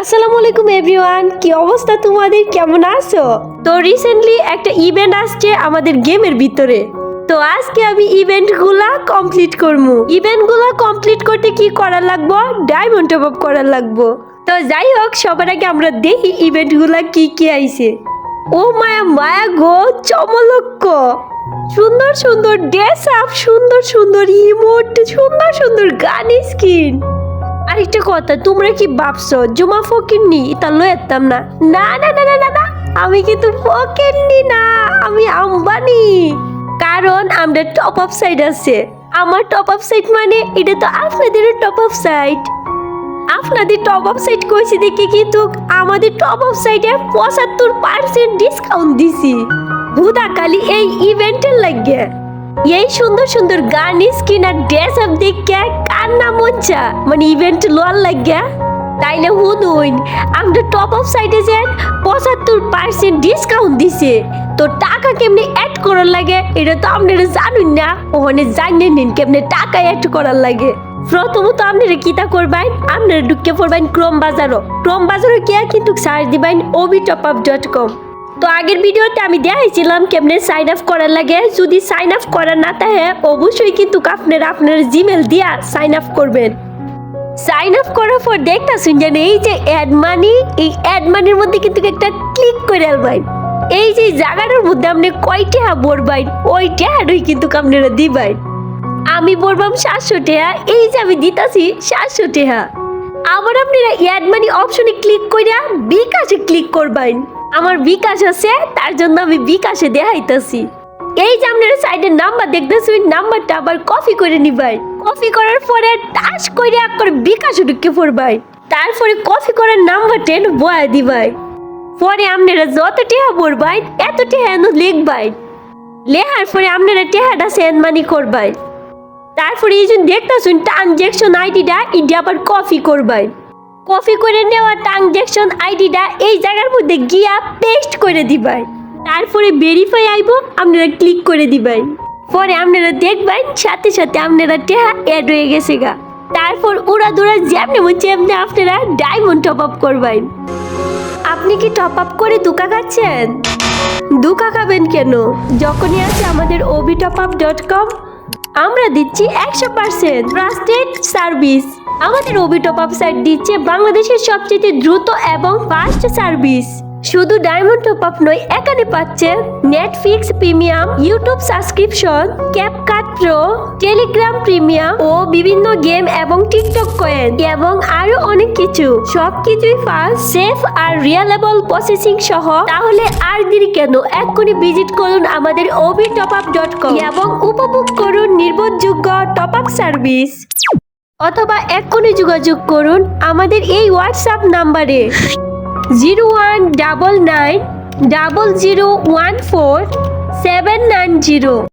আসসালামু আলাইকুম এভরিওয়ান, কি অবস্থা তোমাদের? কেমন আছো? তো রিসেন্টলি একটা ইভেন্ট আসছে আমাদের গেমের ভিতরে। তো আজকে আমি ইভেন্টগুলা কমপ্লিট করব ইভেন্টগুলা কমপ্লিট করতে কি করা লাগবো? ডায়মন্ড টপ আপ লাগবো। তো যাই হোক, সবার আগে আমরা দেখি ইভেন্টগুলা কি কি আইছে। ও মায়া মায়া গো চমলক্ষ সুন্দর সুন্দর ড্রেস আপ সুন্দর সুন্দর ইমোট সুন্দর সুন্দর গান স্কিন আরেকটা কথা, তোমরা কি ভাবছ, জুমা ফকিরনি তা লয়েতাম না। না না না না না না, আমি কিন্তু ফকিরনি না, আমি আম্বানি। কারণ আমরা টপ আপ সাইড আছে। আমার টপ আপ সাইট মানে এটা তো আপনাদের টপ আপ সাইট আপনাদের টপ আপ সাইট কইছি দেখে কিন্তু আমাদের টপ আপ সাইটে পঁচাত্তর পার্সেন্ট ডিসকাউন্ট দিছি। ভুদা কালি এই ইভেন্টের লাগে। এই সুন্দর সুন্দর স্কিন আর ড্রেস আপ দেখে নাম হচ্ছে মানে ইভেন্ট লোয়ার লাগে তাইলে হুনুন আমরা টপ আপ সাইটে যে পঁচাত্তর পার্সেন্ট ডিসকাউন্ট দিছে। তো টাকা কেমনে অ্যাড করার লাগে, এটা তো আপনারা জানুন না। ওখানে জানেন নিন কেমনে টাকা অ্যাড করার লাগে। প্রথমত আপনারা কিতা করবেন? আপনারা ঢুকে পড়বেন ক্রোম বাজারও ক্রোম বাজারও গিয়ে কিন্তু সার্চ দিবেন O B top up dot com তো আগের ভিডিওতে আমি দেখাইছিলাম কেমনে সাইন আপ করার লাগে। যদি সাইন আপ করা না থাকে, অবশ্যই কিন্তু আপনারা আপনার জিমেল দিয়া সাইন আপ করবেন। সাইন আপ করার পর দেখতেছেন যেন এই যে অ্যাড মানি এই অ্যাড মানির মধ্যে কিন্তু একটা ক্লিক করে আলবাইন এই যে জায়গাটার মধ্যে আপনি কয় টাকা বলবেন ওই টাকাটাই কিন্তু আপনারা দিবেন। আমি বলবাম সাতশো টাকা, এই যে আমি দিতাছি সাতশো টাকা। আবার আপনারা অ্যাড মানি অপশনে ক্লিক কইরা বিকাশে ক্লিক করবেন। আমার বিকাশ আছে, তার জন্য আমি বিকাশে দেখাইতাছি। এই যে আপনার সাইডের নাম্বার দেখতেছি, ওই নাম্বারটা আবার কপি করে নিবাই। কপি করার পরে টাচ করে এক করে বিকাশে ঢুকে পড়বাই। তারপরে কপি করার নাম্বার টেন বয়া দিবাই। পরে আপনারা যত টেহা পড়বাই, এত টেহা এনে লিখবাই। লেহার পরে আপনারা টেহাটা সেন্ড মানি করবাই। তারপরে এই যে দেখতেছুন ট্রানজ্যাকশন আইডিটা এটা আবার কপি করবাই। কপি করে নেওয়া ট্রানজ্যাকশন আইডিটা এই জায়গার মধ্যে গিয়া পেস্ট করে দিবাই তারপরে ভেরিফাই আইব, আপনারা ক্লিক করে দিবেন পরে আপনারা দেখবেন সাথে সাথে আপনারা টেহা অ্যাড হয়ে গেছে গা। তারপর উড়া দুরা যেমনি বলছে এমনি আপনারা ডায়মন্ড টপ আপ করবেন। আপনি কি টপ আপ করে দুকা খাচ্ছেন? দুকা খাবেন কেন? যখনই আছে আমাদের O B top up dot com আমরা দিচ্ছি একশো পার্সেন্ট ট্রাস্টেড সার্ভিস আমাদের O B top up site দিচ্ছে বাংলাদেশের সবচেয়ে দ্রুত এবং ফাস্ট সার্ভিস শুধু ডায়মন্ড টপ আপ নয়, এখানে পাচ্ছেন Netflix premium YouTube subscription CapCut pro Telegram premium ও বিভিন্ন গেম এবং টিকটক কয়েন এবং আরও অনেক কিছু। সবকিছুই ফাস্ট সেফ আর রিয়েলেবল প্রসেসিং সহ। তাহলে আর দেরি কেন? এক্ষুনি ভিজিট করুন আমাদের O B top up dot com এবং উপভোগ করুন নির্ভরযোগ্য টপ আপ সার্ভিস অথবা এক্ষুনি যোগাযোগ করুন আমাদের এই হোয়াটসঅ্যাপ নাম্বারে zero one double nine double zero one four seven nine zero.